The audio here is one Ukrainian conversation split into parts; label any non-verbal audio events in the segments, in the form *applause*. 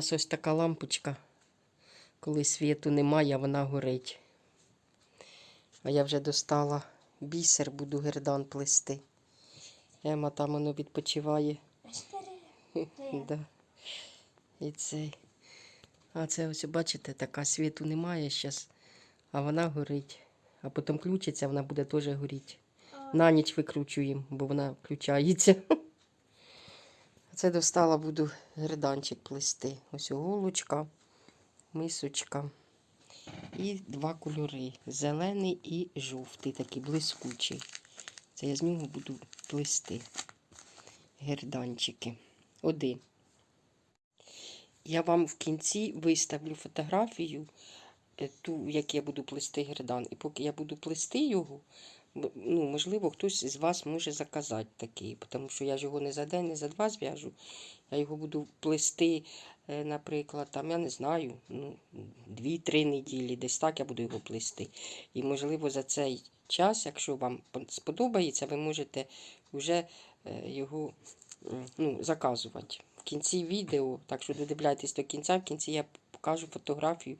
нас ось така лампочка. Коли світу немає, вона горить. А я вже достала бісер, буду гердан плести. Ема там воно відпочиває. *laughs* Да. І цей. А це ось, бачите, така світу немає зараз, а вона горить. А потім включиться, вона буде теж горіти. На ніч викручуємо, бо вона включається. *laughs* Це достала, буду герданчик плести. Ось голочка, мисочка. І два кольори. Зелений і жовтий, такий блискучий. Це я з нього буду плести. Герданчики. Один. Я вам в кінці виставлю фотографію, е, ту, як я буду плести гердан. І поки я буду плести його, ну, можливо, хтось з вас може заказати такий, тому що я ж його не за день, не за два зв'яжу. Я його буду плести, е, наприклад, там, я не знаю, ну, 2-3 неділі, десь так я буду його плести. І, можливо, за цей час, якщо вам сподобається, ви можете вже е, його ну, заказувати. В кінці відео, так що додивляйтесь до кінця, в кінці я покажу фотографію,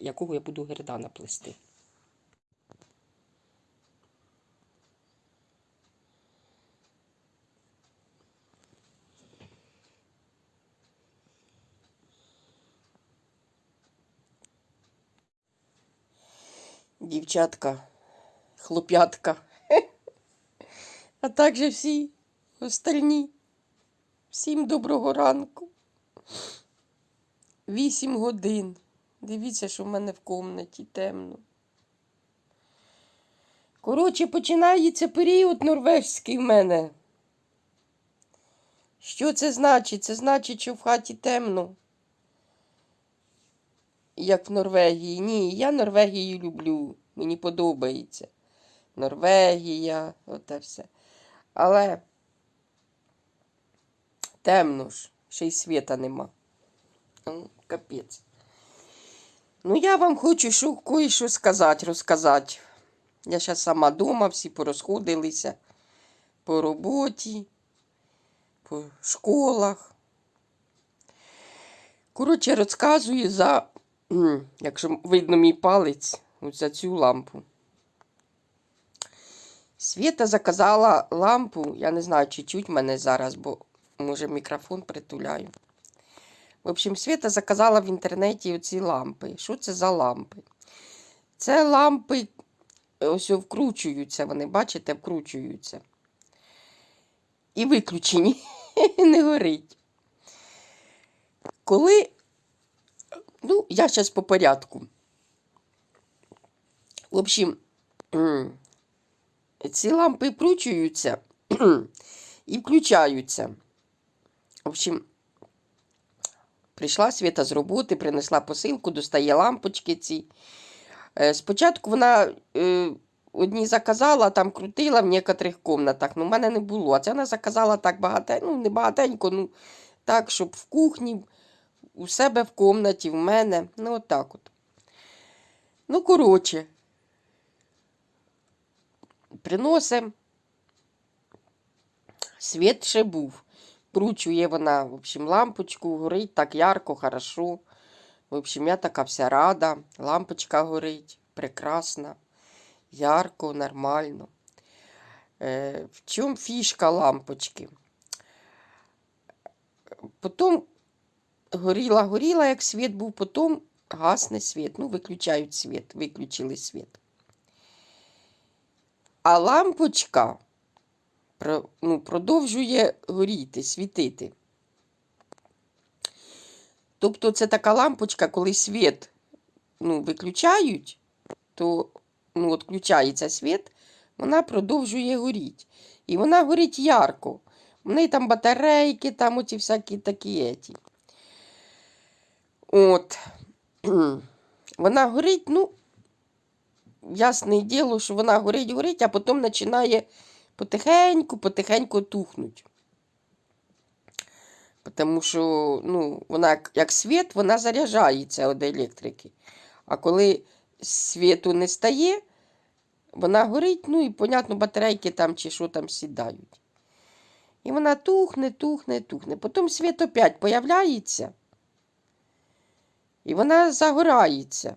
якого я буду гердана плести. Дівчатка, хлоп'ятка, а також всі остальні. Всім доброго ранку. Вісім годин. Дивіться, що в мене в комнаті темно. Коротше, починається період норвезький в мене. Що це значить? Це значить, що в хаті темно. Як в Норвегії. Ні, я Норвегію люблю. Мені подобається. Норвегія, оте все. Але темно ж, ще й світа нема. Ну, Капець. Ну, я вам хочу що, кое-що сказати, розказати. Я зараз сама вдома, всі порозходилися по роботі, по школах. Коротше, розказую за, якщо видно мій палець, за цю лампу. Свята заказала лампу, я не знаю, чи чуть мене зараз, бо може мікрофон притуляю. В общем, Свята заказала в інтернеті оці лампи. Що це за лампи? Це лампи, ось вкручуються, вони, бачите, вкручуються. І виключені. *laughs* Не горить. Коли, ну, я зараз по порядку. В общем, ці лампи вкручуються *clears throat* і включаються. В общем, прийшла Свята з роботи, принесла посилку, достає лампочки ці. Е, Спочатку вона е, одні заказала, там крутила в некоторих комнатах. Ну, в мене не було. А це вона заказала так багато, ну, не багатенько, ну, так, щоб в кухні, у себе в комнаті, в мене. Ну, от так от. Ну, коротше, приносимо. Світ ще був. Кручує вона, в общем, лампочку, горить так ярко, хорошо. В общем, я така вся рада. Лампочка горить, прекрасна, ярко, нормально. Е, в чому фішка лампочки? Потім горіла, горіла, як світ був, потім гасне світ. Ну, виключають світ, виключили світ. А лампочка ну, продовжує горіти, світити. Тобто це така лампочка, коли світ ну, виключають, то ну, от включається світ, вона продовжує горіти. І вона горить ярко. В неї там батарейки, там оці всякі такі еті. От. *clears throat* Вона горить, ну, ясне діло, що вона горить, горить, а потім починає потихеньку, потихеньку тухнуть. Тому що ну, вона як, світ, вона заряджається від електрики. А коли світу не стає, вона горить, ну і, понятно, батарейки там чи що там сідають. І вона тухне, тухне, тухне. Потім світ опять появляється. І вона загорається.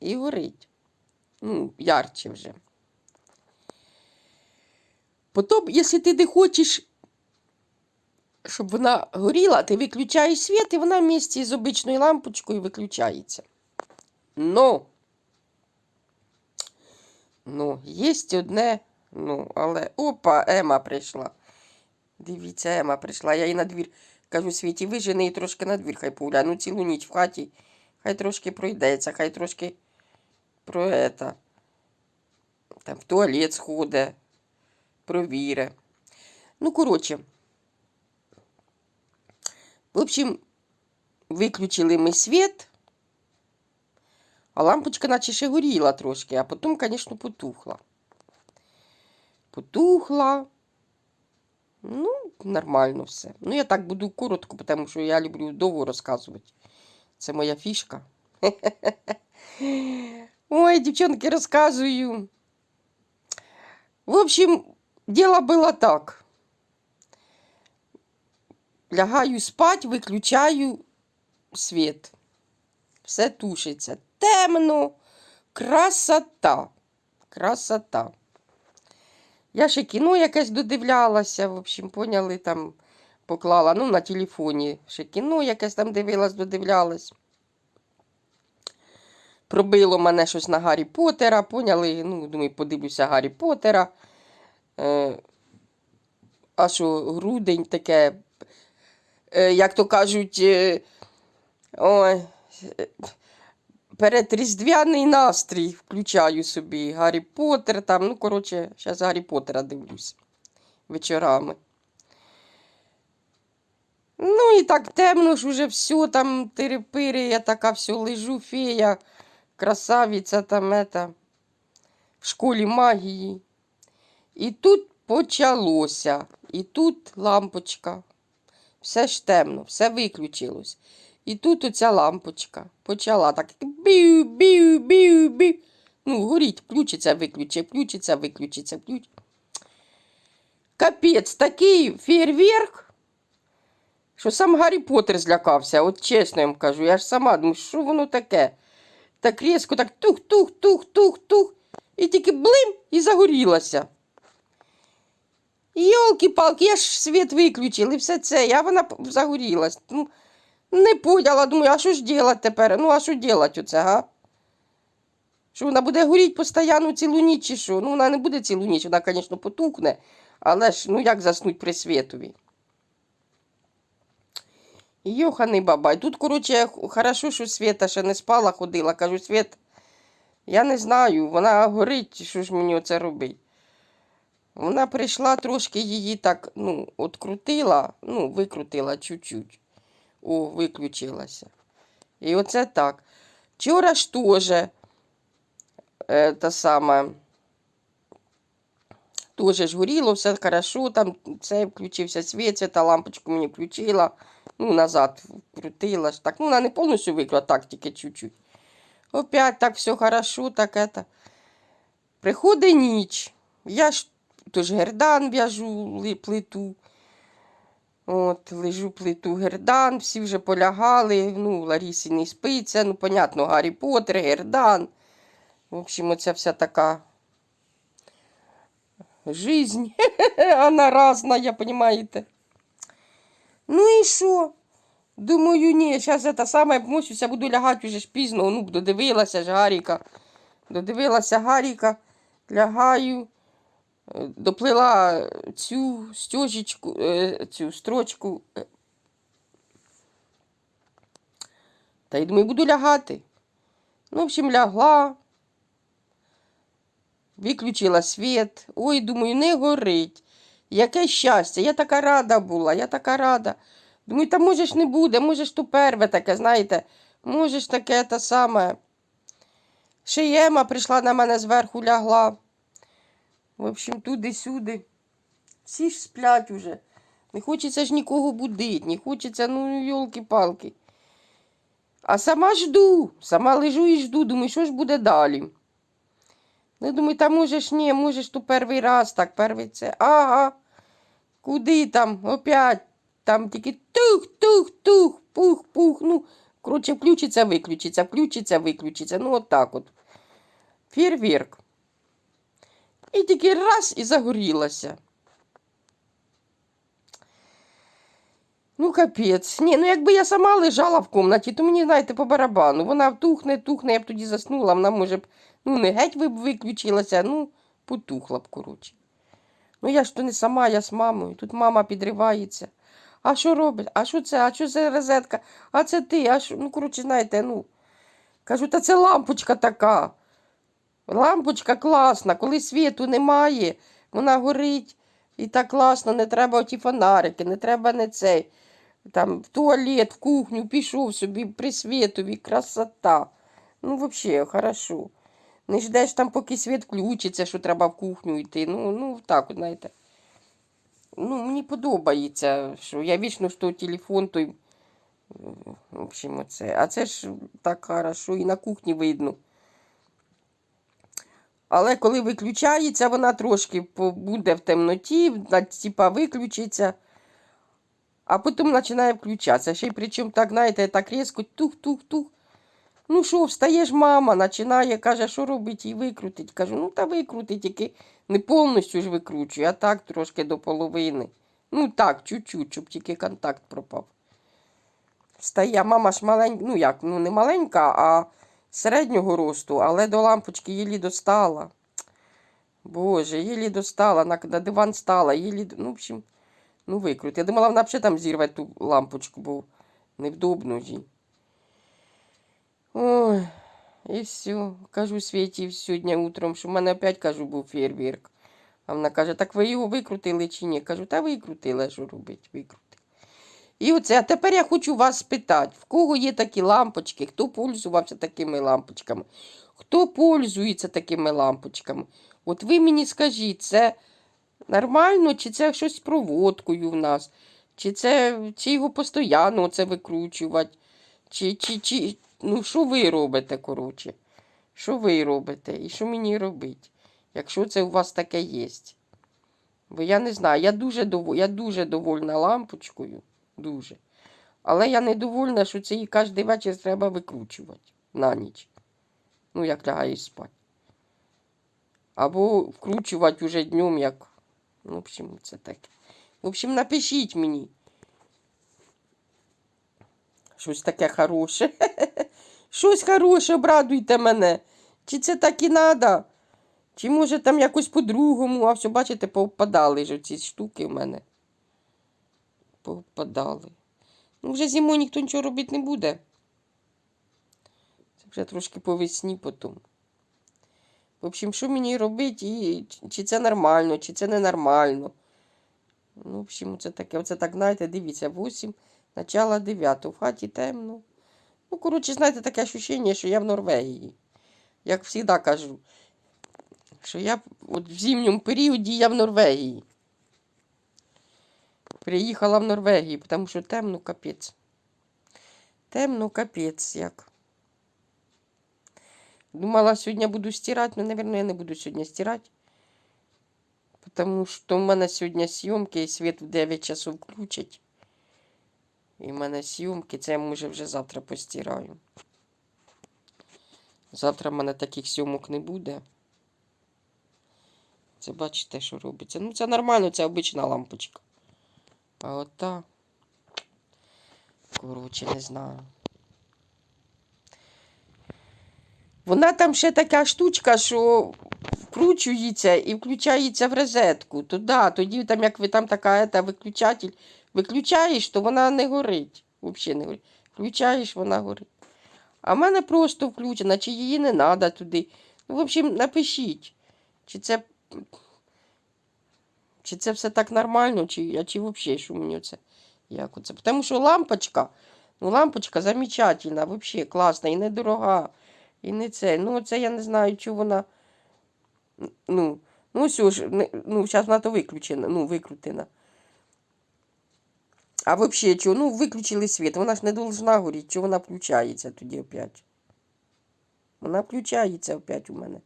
І горить. Ну, ярче вже. Потім, якщо ти не хочеш, щоб вона горіла, ти виключаєш світ, і вона в місці з обичною лампочкою виключається. Ну, ну, є одне, ну, але опа, Ема прийшла. Дивіться, Ема прийшла. Я їй на двір кажу, Світі, вижени її трошки на двір, хай погуляє. Ну, цілу ніч в хаті. Хай трошки пройдеться, хай трошки про это. Там в туалет сходить, провіре. Ну, коротше. В общем, виключили ми світ, а лампочка наче ще горіла трошки, а потім, звісно, потухла. Потухла. Ну, нормально все. Ну, я так буду коротко, тому що я люблю довго розказувати. Це моя фішка. *laughs* Ой, дівчонки, розказую. В общем, дело было так. Лягаю спать, виключаю світ. Все тушиться. Темно. Красота. Красота. Я ще кіно якесь додивлялася, в общем, поняли, там поклала, ну, на телефоні ще кіно якесь там дивилась, додивлялась. Пробило мене щось на Гаррі Поттера, поняли? Ну, думаю, подивлюся Гаррі Поттера. Е, а що грудень таке, е, як то кажуть, е, ой, е, передріздвяний настрій включаю собі. Гаррі Поттер там, ну, коротше, зараз Гаррі Поттера дивлюсь вечорами. Ну і так темно ж уже все там тирипири, я така все лежу, фея, красавиця там ета, в школі магії. І тут почалося, і тут лампочка. Все ж темно, все виключилось. І тут оця лампочка почала так бів, бів, бів, бів. Ну, горіть, включиться, виключиться, включиться, виключиться, включиться. Капець, такий фейерверк, що сам Гаррі Поттер злякався, от чесно я вам кажу. Я ж сама думаю, що воно таке? Так різко, так тух-тух-тух-тух-тух. І тільки блим і загорілася. Йолки-палки, я ж світ виключила і все це, а вона загорілась. Ну, не поняла, думаю, а що ж делать тепер? Ну, а що делать оце, га? Що вона буде горіти постійно цілу ніч чи що? Ну, вона не буде цілу ніч, вона, звісно, потухне, але ж, ну як заснуть при світові? Йоханий бабай. Тут, коротше, хорошо, що Света ще не спала, ходила. Кажу, Свет, я не знаю, вона горить, що ж мені оце робить. Вона прийшла, трошки її так, ну, открутила, ну, викрутила чуть-чуть. О, виключилася. І оце так. Вчора ж теж е, та саме. Тоже ж горіло, все хорошо, там це включився світ, ця лампочку мені включила, ну, назад вкрутила так. Ну, вона не повністю викла, так, тільки чуть-чуть. Опять так все хорошо, так это. Приходить ніч. Я ж тож гердан в'яжу плиту. От, лежу плиту гердан, всі вже полягали. Ну, Ларісі не спиться, ну, понятно, Гаррі Поттер, гердан. В общем, оця вся така жизнь. *laughs* Она разная, понимаете? Ну і що? Думаю, ні, зараз це саме мусюся, буду лягати вже ж пізно. Ну, додивилася ж Гаріка. Додивилася Гаріка, лягаю, е, доплила цю стежечку, е, цю строчку. е. Та й думаю, буду лягати. Ну, в общем, лягла. Виключила світ. Ой, думаю, не горить. Яке щастя. Я така рада була, я така рада. Думаю, та може ж не буде, може ж то перве таке, знаєте, може ж таке те саме. Ема прийшла на мене зверху лягла. В общем, туди-сюди. Всі ж сплять уже. Не хочеться ж нікого будити, не хочеться, ну, йолки-палки. А сама жду, сама лежу і жду, думаю, що ж буде далі. Ну, думаю, та можеш ні, можеш ту перший раз, так, перший це. Ага. Куди там? Опять. Там тільки тух-тух-тух, пух-пух. Ну, Коротше, включиться, виключиться, включиться, виключиться. Ну, от так от. Фірвірк. І тільки раз і загорілася. Ну, капець. Ні, ну якби я сама лежала в кімнаті, то мені, знаєте, по барабану. Вона тухне, тухне, я б тоді заснула, вона може б, ну, не геть б виключилася, ну, потухла б, коротше. Ну, я ж то не сама, я з мамою. Тут мама підривається. А що робить? А що це? А що це розетка? А це ти? А що? Ну, коротше, знаєте, ну. Кажу, та це лампочка така. Лампочка класна, коли світу немає, вона горить. І так класно, не треба оті фонарики, не треба не цей. Там в туалет, в кухню пішов собі при світові, красота. Ну, взагалі, хорошо. Не ждеш там, поки світ включиться, що треба в кухню йти. Ну, ну так, знаєте. Ну, мені подобається, що я вічно що телефон той. В общем, оце. А це ж так хорошо, і на кухні видно. Але коли виключається, вона трошки буде в темноті, типа виключиться, а потім починає включатися. Ще й причому так, знаєте, так різко тух-тух-тух. Ну що, встаєш, мама, починає, каже, що робить і викрутить. Кажу, ну та викрутить, тільки не повністю ж викручує, а так трошки до половини. Ну так, чуть-чуть, щоб тільки контакт пропав. Встає, мама ж маленька, ну як, ну не маленька, а середнього росту, але до лампочки їлі достала. Боже, їлі достала, на диван стала, їлі, ну, в общем, ну викрут. Я думала, вона взагалі там зірве ту лампочку, бо невдобно їй. Ой, і все. Кажу Світі сьогодні утром, що в мене опять, кажу, був фейерверк. А вона каже, так ви його викрутили чи ні? Кажу, та викрутила, що робить, викрутила. І оце, а тепер я хочу вас спитати, в кого є такі лампочки, хто пользувався такими лампочками, хто пользується такими лампочками? От ви мені скажіть, це нормально, чи це щось з проводкою в нас, чи це чи його постійно це викручувати, чи, чи, чи, ну що ви робите, коротше? Що ви робите і що мені робити, якщо це у вас таке є? Бо я не знаю, я дуже, дов... я дуже довольна лампочкою. Дуже. Але я не довольна, що це її кожен вечір треба викручувати на ніч. Ну, як лягаєш спати. Або вкручувати уже днем, як. В общем, це таке. В общем, напишіть мені. Щось таке хороше. *laughs* Щось хороше, обрадуйте мене. Чи це так і треба? Чи може там якось по-другому, а все, бачите, повпадали ж ці штуки в мене. Повпадали. Ну, вже зимою ніхто нічого робити не буде. Це вже трошки по весні потім. В общем, що мені робити, і чи це нормально, чи це ненормально. Ну, в общем, це таке. Оце так, знаєте, дивіться, 8, начало 9. В хаті темно. Ну, коротше, знаєте, таке ощущення, що я в Норвегії. Як завжди кажу, що я от в зимньому періоді я в Норвегії. Приїхала в Норвегію, тому що темно капець. Темно капець як. Думала, сьогодні буду стирати, але, мабуть, я не буду сьогодні стирати. Тому що в мене сьогодні зйомки і світ в 9 часов включать. І в мене зйомки, це я може вже завтра постираю. Завтра в мене таких зйомок не буде. Це бачите, що робиться. Ну, це нормально, це обична лампочка. А от та. Коротше, не знаю. Вона там ще така штучка, що вкручується і включається в розетку. То да, тоді там, як ви там така ета, виключатель, виключаєш, то вона не горить. Взагалі не горить. Включаєш, вона горить. А в мене просто включена, чи її не треба туди. Ну, в общем, напишіть, чи це. Чи це все так нормально, чи, чи взагалі, що мені це як оце? Тому що лампочка, ну лампочка замечательна, взагалі класна і недорога. І не це. Ну, це я не знаю, чи вона. Ну, ну все ж, ну, зараз вона то виключена, ну, викрутена. А взагалі, чого? Ну, виключили світ, вона ж не должна горіти, чи вона включається тоді опять. Вона включається опять у мене.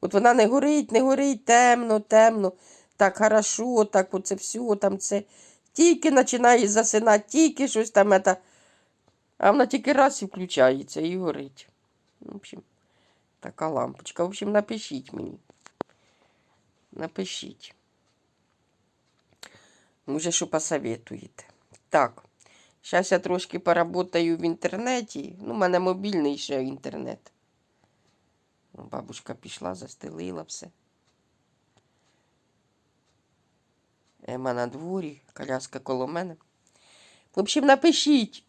От вона не горить, не горить, темно, темно, так хорошо, так оце все, там це. Тільки починає засинати, тільки щось там. Это... А вона тільки раз і включається і горить. В общем, така лампочка. В общем, напишіть мені. Напишіть. Може, що посоветуєте. Так. Зараз я трошки поработаю в інтернеті. Ну, у мене мобільний ще інтернет. Ну, Бабушка пішла, застелила все. Ема на дворі, коляска коло мене. В общем, напишіть,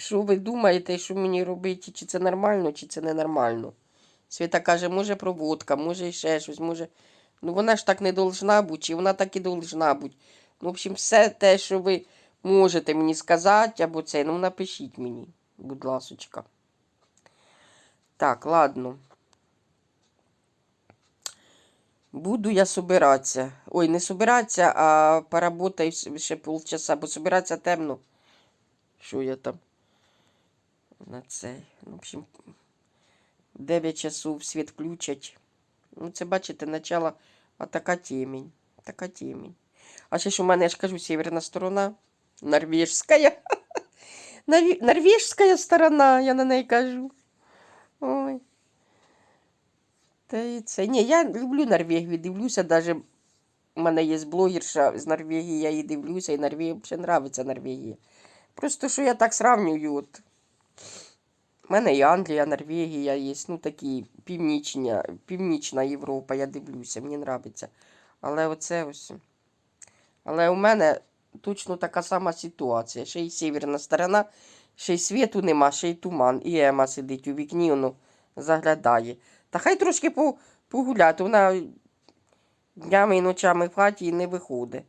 що ви думаєте, що мені робити, чи це нормально, чи це ненормально. Свята каже, може проводка, може ще щось, може. Ну вона ж так не должна бути, чи вона так і должна бути. Ну, в общем, все те, що ви можете мені сказати, або це, ну напишіть мені, будь ласочка. Так, ладно. Буду я собиратися. Ой, не собиратися, а поработаю ще полчаса, бо собиратися темно. Що я там? На це. В общем, 9 часов світ включать. Ну, це, бачите, начало, а така темень. Така темень. А ще ж у мене, я ж кажу, северна сторона. Норвежська. *laughs* Норве- Норвежська сторона, я на неї кажу. Ой. Та це. Ні, я люблю Норвегію, дивлюся, навіть у мене є блогерша з Норвегії, я її дивлюся, і Норвегія взагалі подобається Норвегія. Просто що я так сравнюю, от. У мене і Англія, Норвегія є, ну такі північня, північна Європа, я дивлюся, мені подобається. Але оце ось. Але у мене точно така сама ситуація. Ще й северна сторона, ще й світу нема, ще й туман. І Ема сидить у вікні, воно заглядає. Та хай трошки по, погуляти. Вона днями і ночами в хаті і не виходить.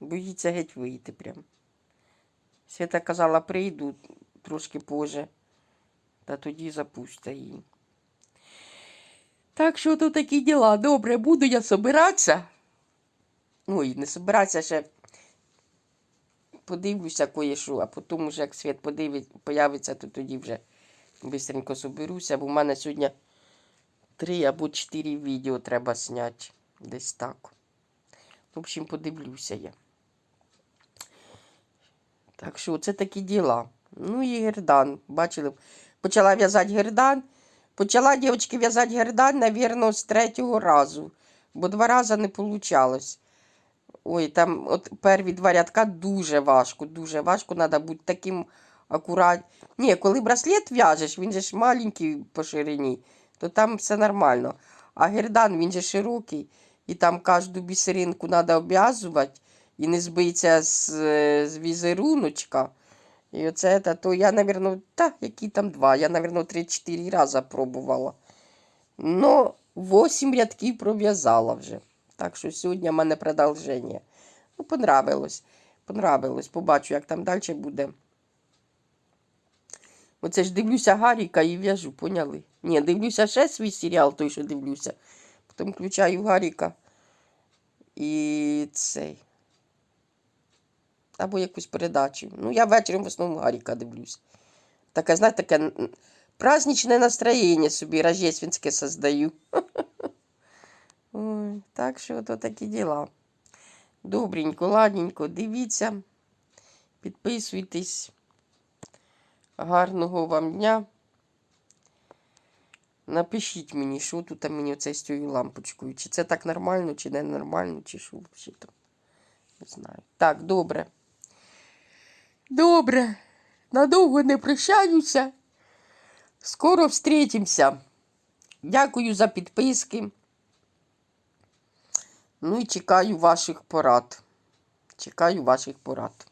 Боїться геть вийти прям. Свята казала, прийду трошки позже. Та тоді запусти її. Так що то такі діла. Добре, буду я собиратися. Ой, не собиратися ще. Подивлюся кое-що, а потім уже як світ подивить, появиться, то тоді вже бистренько соберуся, бо в мене сьогодні три або чотири відео треба зняти. Десь так. В общем, подивлюся я. Так що це такі діла. Ну і гердан. Бачили, почала в'язати гердан. Почала, дівчатки, в'язати гердан, навірно, з третього разу. Бо два рази не вийшло. Ой, там от перві два рядка дуже важко, дуже важко. Треба бути таким акурат. Ні, коли браслет в'яжеш, він же ж маленький по ширині, то там все нормально. А гердан, він же широкий, і там кожну бісеринку треба обв'язувати і не збиться з, е, з візеруночка. І оце, то я, напевно, та, які там два, я, напевно, 3-4 рази пробувала. Ну, 8 рядків пров'язала вже. Так що сьогодні в мене продовження. Ну, понравилось. Понравилось. Побачу, як там далі буде. Оце ж дивлюся Гаріка і в'яжу, поняли? Ні, дивлюся ще свій серіал, той, що дивлюся. Потім включаю Гаріка і цей. Або якусь передачу. Ну, я вечором в основному Гаріка дивлюсь. Таке, знаєте, таке праздничне настроєння собі рождественське создаю. *laughs* Так що то такі діла. Добренько, ладненько, дивіться, підписуйтесь. Гарного вам дня. Напишіть мені, що тут мені оце з цією лампочкою. Чи це так нормально, чи не нормально, чи що взагалі там. Не знаю. Так, добре. Добре. Надовго не прощаюся. Скоро встретимся. Дякую за підписки. Ну і чекаю ваших порад. Чекаю ваших порад.